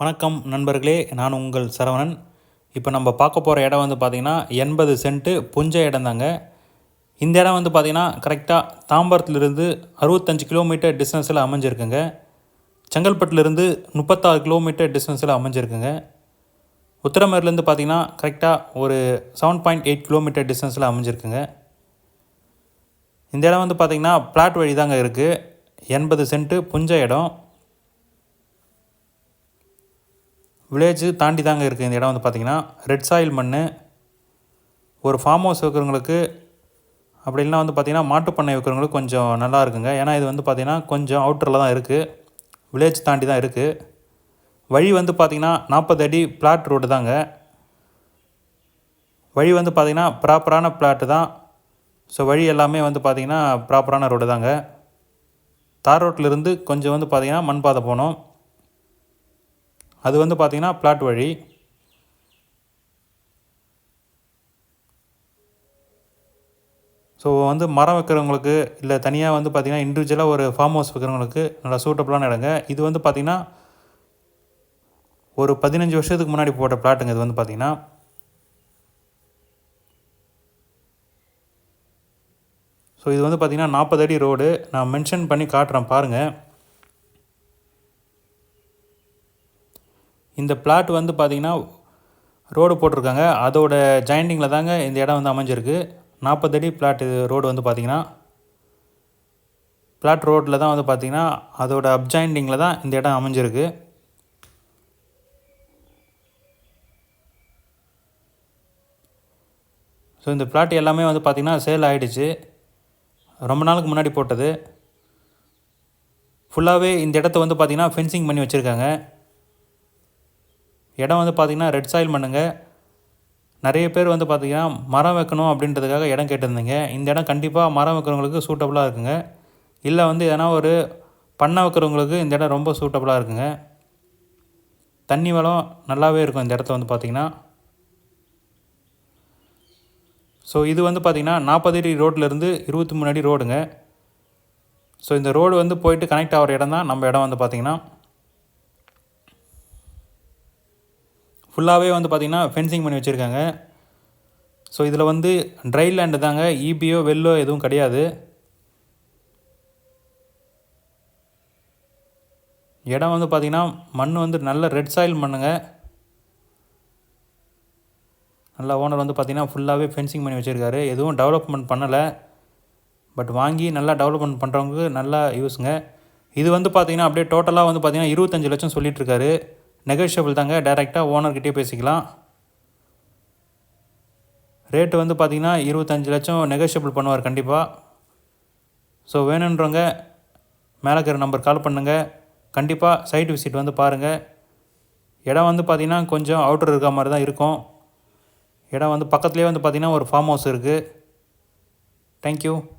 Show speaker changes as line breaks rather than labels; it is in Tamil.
வணக்கம் நண்பர்களே நான் உங்கள் சரவணன். இப்போ நம்ம பார்க்க போகிற இடம் வந்து பார்த்திங்கன்னா எண்பது சென்ட்டு புஞ்ச இடம் தாங்க. இந்த இடம் வந்து பார்த்திங்கன்னா கரெக்டாக தாம்பரத்துலேருந்து அறுபத்தஞ்சு கிலோமீட்டர் டிஸ்டன்ஸில் அமைஞ்சிருக்குங்க. செங்கல்பட்டுலேருந்து முப்பத்தாறு கிலோமீட்டர் டிஸ்டன்ஸில் அமைஞ்சிருக்குங்க. உத்தரமேர்லேருந்து பார்த்திங்கன்னா கரெக்டாக ஒரு செவன் பாயிண்ட் எயிட் கிலோமீட்டர் டிஸ்டன்ஸில் அமைஞ்சிருக்குங்க. இந்த இடம் வந்து பார்த்திங்கன்னா பிளாட் வழி தாங்க இருக்குது எண்பது சென்ட்டு புஞ்ச இடம். வில்லேஜ் தாண்டி தாங்க இருக்குது இந்த இடம் வந்து பார்த்திங்கன்னா ரெட் சாயில் மண் ஒரு ஃபார்ம் ஹவுஸ் வைக்கிறவங்களுக்கு அப்படி இல்லைனா வந்து பார்த்திங்கன்னா மாட்டுப் பண்ணை வைக்கிறவங்களுக்கு கொஞ்சம் நல்லா இருக்குங்க. ஏன்னா இது வந்து பார்த்திங்கன்னா கொஞ்சம் அவுட்டரில் தான் இருக்குது வில்லேஜ் தாண்டி தான் இருக்குது வழி வந்து பார்த்திங்கன்னா நாற்பது அடி பிளாட் ரோடு தாங்க. வழி வந்து பார்த்திங்கன்னா ப்ராப்பரான பிளாட்டு தான். ஸோ வழி எல்லாமே வந்து பார்த்திங்கன்னா ப்ராப்பரான ரோடு தாங்க. தார் ரோட்டிலிருந்து கொஞ்சம் வந்து பார்த்திங்கன்னா மண் பாதை போகணும். அது வந்து பார்த்திங்கன்னா பிளாட் வழி. ஸோ வந்து மரம் வைக்கிறவங்களுக்கு இல்லை தனியாக வந்து பார்த்திங்கன்னா இண்டிவிஜுவலாக ஒரு ஃபார்ம் ஹவுஸ் வைக்கிறவங்களுக்கு நல்லா சூட்டபுளான இடங்க. இது வந்து பார்த்திங்கன்னா ஒரு பதினஞ்சு வருஷத்துக்கு முன்னாடி போட்ட பிளாட்டுங்க இது வந்து பார்த்திங்கன்னா ஸோ இது வந்து பார்த்திங்கன்னா நாற்பது அடி ரோடு நான் மென்ஷன் பண்ணி காட்டுறேன் பாருங்கள் இந்த பிளாட் வந்து பார்த்திங்கன்னா ரோடு போட்டிருக்காங்க. அதோட ஜாயிண்டிங்கில் தாங்க இந்த இடம் வந்து அமைஞ்சிருக்கு. நாற்பது அடி பிளாட் இது ரோடு வந்து பார்த்திங்கன்னா பிளாட் ரோட்டில் தான் வந்து பார்த்திங்கன்னா அதோட அப்ஜாயிண்டிங்கில் தான் இந்த இடம் அமைஞ்சிருக்கு. ஸோ இந்த பிளாட் எல்லாமே வந்து பார்த்திங்கன்னா சேல் ஆகிடுச்சு ரொம்ப நாளுக்கு முன்னாடி போட்டது. ஃபுல்லாகவே இந்த இடத்த வந்து பார்த்திங்கன்னா ஃபென்சிங் பண்ணி வச்சுருக்காங்க. இடம் வந்து பார்த்திங்கன்னா ரெட் சாயில் மண்ணுங்க நிறைய பேர் வந்து பார்த்திங்கன்னா மரம் வைக்கணும் அப்படின்றதுக்காக இடம் கேட்டிருந்தீங்க. இந்த இடம் கண்டிப்பாக மரம் வைக்கிறவங்களுக்கு சூட்டபுளாக இருக்குங்க. இல்லை வந்து எதனா ஒரு பண்ணை வைக்கிறவங்களுக்கு இந்த இடம் ரொம்ப சூட்டபுளாக இருக்குங்க. தண்ணி வளம் நல்லாவே இருக்கும் இந்த இடத்த வந்து பார்த்திங்கன்னா. ஸோ இது வந்து பார்த்திங்கன்னா நாற்பது அடி ரோட்லேருந்து இருபத்தி மூணு அடி ரோடுங்க ஸோ இந்த ரோடு வந்து போயிட்டு கனெக்ட் ஆகிற இடம் தான் நம்ம இடம் வந்து பார்த்திங்கன்னா. ஃபுல்லாகவே வந்து பார்த்திங்கன்னா ஃபென்சிங் பண்ணி வச்சுருக்காங்க. ஸோ இதில் வந்து ட்ரை லேண்டு தாங்க. ஈபியோ வெல்லோ எதுவும் கிடையாது. இடம் வந்து பார்த்திங்கன்னா மண் வந்து நல்ல ரெட் சாயில் மண்ணுங்க. நல்லா ஓனர் வந்து பார்த்திங்கன்னா ஃபுல்லாகவே ஃபென்சிங் பண்ணி வச்சுருக்காரு. எதுவும் டெவலப்மெண்ட் பண்ணலை. பட் வாங்கி நல்லா டெவலப்மெண்ட் பண்ணுறவங்களுக்கு நல்லா யூஸுங்க இது வந்து பார்த்திங்கன்னா அப்படியே டோட்டலாக வந்து பார்த்திங்கன்னா இருபத்தஞ்சி லட்சம் சொல்லிகிட்ருக்காரு நெகோஷியபிள் தாங்க. டைரெக்டாக ஓனர்கிட்டே பேசிக்கலாம். ரேட்டு வந்து பார்த்திங்கன்னா இருபத்தஞ்சி லட்சம் நெகோஷியபிள் பண்ணுவார் கண்டிப்பாக ஸோ வேணுன்றவங்க மேலே இருக்கிற நம்பர் கால் பண்ணுங்கள் கண்டிப்பாக சைட் விசிட் வந்து பாருங்கள் இடம் வந்து பார்த்திங்கன்னா கொஞ்சம் அவுட்டர் இருக்க மாதிரி தான் இருக்கும். இடம் வந்து பக்கத்துலேயே வந்து பார்த்திங்கன்னா ஒரு ஃபார்ம் ஹவுஸ் இருக்குது தேங்க்யூ